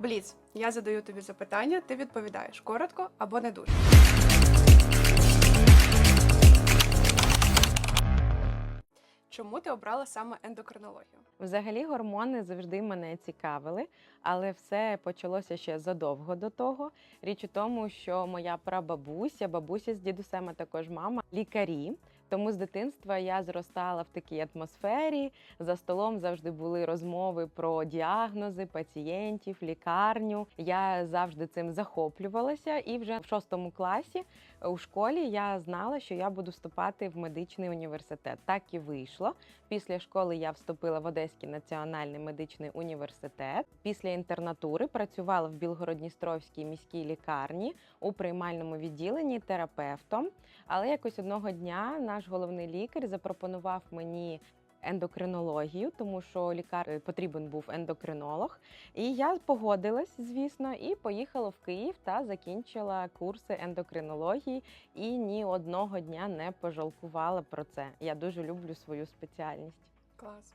Бліц, я задаю тобі запитання, ти відповідаєш коротко або не дуже. Чому ти обрала саме ендокринологію? Взагалі гормони завжди мене цікавили, але все почалося ще задовго до того. Річ у тому, що моя прабабуся, бабуся з дідусем, а також мама лікарі. Тому з дитинства я зростала в такій атмосфері. За столом завжди були розмови про діагнози пацієнтів, лікарню. Я завжди цим захоплювалася, і вже в шостому класі у школі я знала, що я буду вступати в медичний університет. Так і вийшло. Після школи я вступила в Одеський національний медичний університет. Після інтернатури працювала в Білгородністровській міській лікарні у приймальному відділенні терапевтом. Але якось одного дня наш головний лікар запропонував мені. Ендокринологію, тому що лікар е, потрібен був ендокринолог, і я погодилась, звісно, і поїхала в Київ та закінчила курси ендокринології. І ні одного дня не пожалкувала про це. Я дуже люблю свою спеціальність. Клас.